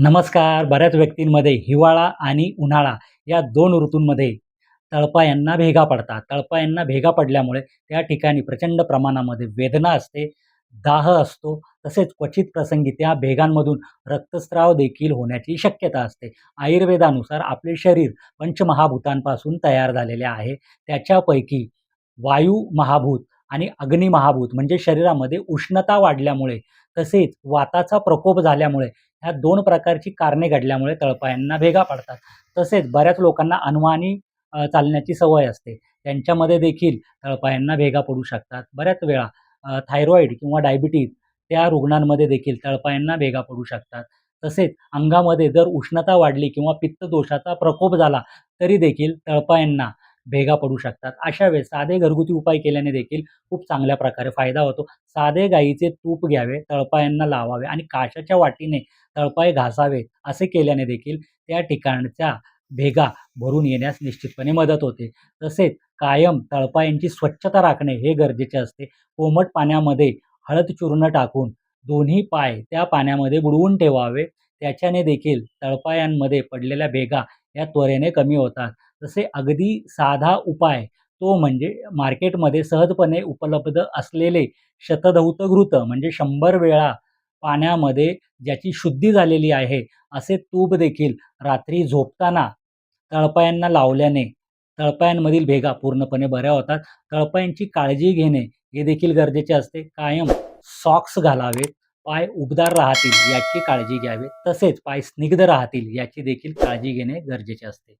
नमस्कार. बऱ्याच व्यक्तींमध्ये हिवाळा आणि उन्हाळा या दोन ऋतूंमध्ये तळपायांना भेगा पडतात. तळपायांना भेगा पडल्यामुळे त्या ठिकाणी प्रचंड प्रमाणामध्ये वेदना असते दाह असतो तसेच क्वचित प्रसंगी त्या भेगांमधून रक्तस्राव देखील होण्याची शक्यता असते. आयुर्वेदानुसार आपले शरीर पंचमहाभूतांपासून तयार झालेले आहे. त्याच्यापैकी वायू महाभूत आणि अग्नी महाभूत म्हणजे शरीरामध्ये उष्णता वाढल्यामुळे तसेच वाताचा प्रकोप झाल्यामुळे ह्या दोन प्रकारची कारणे घडल्यामुळे तळपायांना भेगा पडतात. तसेच बऱ्याच लोकांना अनुमानी चालण्याची सवय असते. त्यांच्यामध्ये देखील तळपायांना भेगा पडू शकतात. बऱ्याच वेळा थायरॉईड किंवा डायबिटीज त्या रुग्णांमध्ये देखील तळपायांना भेगा पडू शकतात. तसेच अंगामध्ये जर उष्णता वाढली किंवा पित्तदोषाचा प्रकोप झाला तरी देखील तळपायांना भेगा पडू शकतात. अशा वेळेस साधे घरगुती उपाय केल्याने देखील खूप चांगल्या प्रकारे फायदा होतो. साधे गाईचे तूप घ्यावे तळपायांना लावावे आणि काशाच्या वाटीने तळपाय घासावे असे केल्याने देखील त्या ठिकाणच्या भेगा भरून येण्यास निश्चितपणे मदत होते. तसेच कायम तळपायांची स्वच्छता राखणे हे गरजेचे असते. कोमट पाण्यामध्ये हळद चूर्ण टाकून दोन्ही पाय त्या पाण्यामध्ये बुडवून ठेवावे. त्याच्याने देखील तळपायांमध्ये पडलेल्या भेगा या त्वरेने कमी होतात. तसे अगदी साधा उपाय तो म्हणजे मार्केटमध्ये सहजपणे उपलब्ध असलेले शतधौत घृत म्हणजे शंभर वेळा पाण्यामध्ये ज्याची शुद्धी झालेली आहे असे तूप देखील रात्री झोपताना तळपायांना लावल्याने तळपायांमधील भेगा पूर्णपणे बऱ्या होतात. तळपायांची काळजी घेणे हे देखील गरजेचे असते. कायम सॉक्स घालावेत पाय उबदार राहतील याची काळजी घ्यावी तसेच पाय स्निग्ध राहतील याची देखील काळजी घेणे गरजेचे असते.